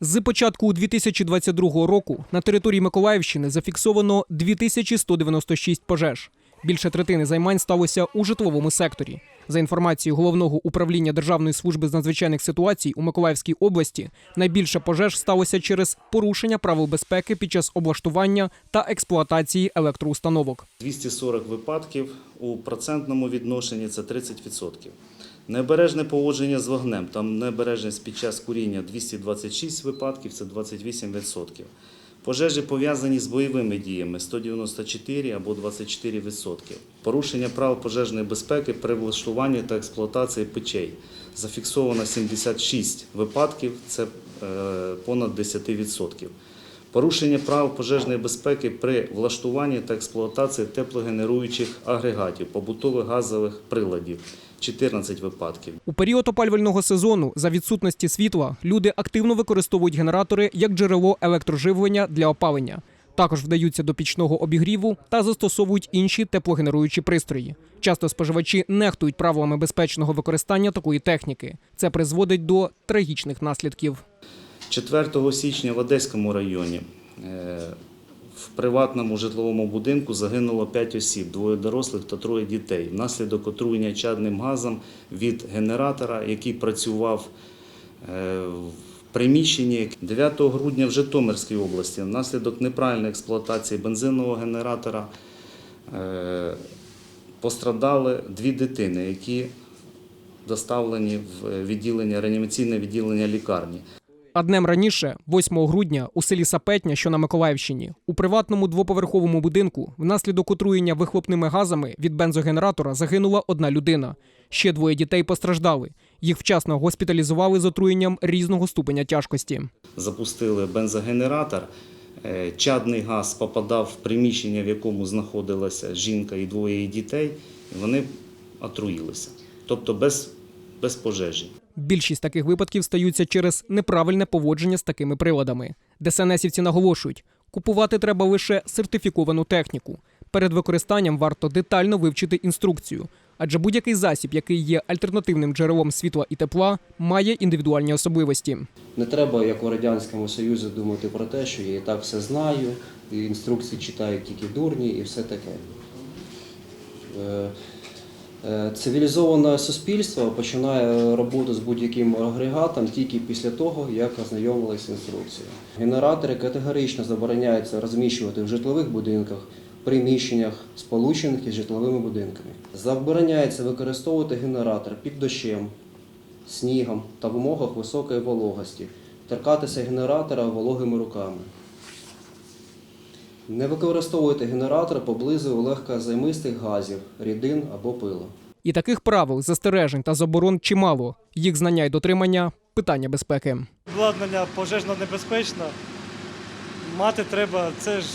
З початку 2022 року на території Миколаївщини зафіксовано 2196 пожеж. Більше третини займань сталося у житловому секторі. За інформацією головного управління Державної служби з надзвичайних ситуацій у Миколаївській області, найбільше пожеж сталося через порушення правил безпеки під час облаштування та експлуатації електроустановок. 240 випадків у процентному відношенні це 30%. Необережне поводження з вогнем, там необережність під час куріння 226 випадків, це 28%. Пожежі пов'язані з бойовими діями 194 або 24%. Порушення правил пожежної безпеки при влаштуванні та експлуатації печей. Зафіксовано 76 випадків, це е, понад 10%. Порушення правил пожежної безпеки при влаштуванні та експлуатації теплогенеруючих агрегатів, побутових газових приладів 14 випадків. У період опалювального сезону за відсутності світла люди активно використовують генератори як джерело електроживлення для опалення. Також вдаються до пічного обігріву та застосовують інші теплогенеруючі пристрої. Часто споживачі нехтують правилами безпечного використання такої техніки. Це призводить до трагічних наслідків. 4 січня в Одеському районі е, в приватному житловому будинку загинуло 5 осіб, двоє дорослих та троє дітей. Внаслідок отруєння чадним газом від генератора, який працював е, в приміщенні. 9 грудня в Житомирській області. Внаслідок неправильної експлуатації бензинового генератора е, пострадали дві дитини, які доставлені в відділення реанімаційне відділення лікарні. А днем раніше, 8 грудня, у селі Сапетня, що на Миколаївщині, у приватному двоповерховому будинку внаслідок отруєння вихлопними газами від бензогенератора загинула одна людина. Ще двоє дітей постраждали. Їх вчасно госпіталізували з отруєнням різного ступеня тяжкості. запустили бензогенератор. Е, Чадний газ попадав в приміщення, в якому знаходилася жінка і двоє дітей, вони отруїлися. Тобто без, без пожежі. Більшість таких випадків стаються через неправильне поводження з такими приладами. ДСНСівці наголошують, купувати треба лише сертифіковану техніку. Перед використанням варто детально вивчити інструкцію, адже будь-який засіб, який є альтернативним джерелом світла і тепла, має індивідуальні особливості. Не треба, як у Радянському Союзі, думати про те, що я і так все знаю, і інструкції читають тільки дурні і все таке. Е, Цивілізоване суспільство починає роботу з будь-яким агрегатом тільки після того, як ознайомилися з інструкцією. Генератори категорично забороняється розміщувати в житлових будинках, приміщеннях, сполучених із житловими будинками. Забороняється використовувати генератор під дощем, снігом та в умовах високої вологості, торкатися генератора вологими руками. Не використовуйте генератор поблизу легкозаймистих газів, рідин або пилу. І таких правил, застережень та заборон чимало. Їх знання і дотримання питання безпеки. обладнання пожежно небезпечно. Мати треба, це ж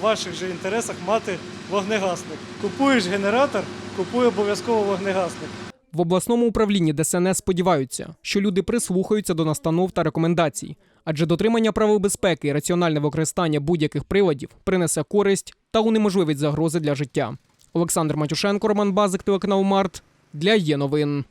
в ваших же інтересах мати вогнегасник. Купуєш генератор, купуй обов'язково вогнегасник. В обласному управлінні ДСНС сподіваються, що люди прислухаються до настанов та рекомендацій, адже дотримання правил безпеки і раціональне використання будь-яких приладів принесе користь та унеможливить загрози для життя. Олександр Матюшенко, Роман Базик, телеканал Март для є новин.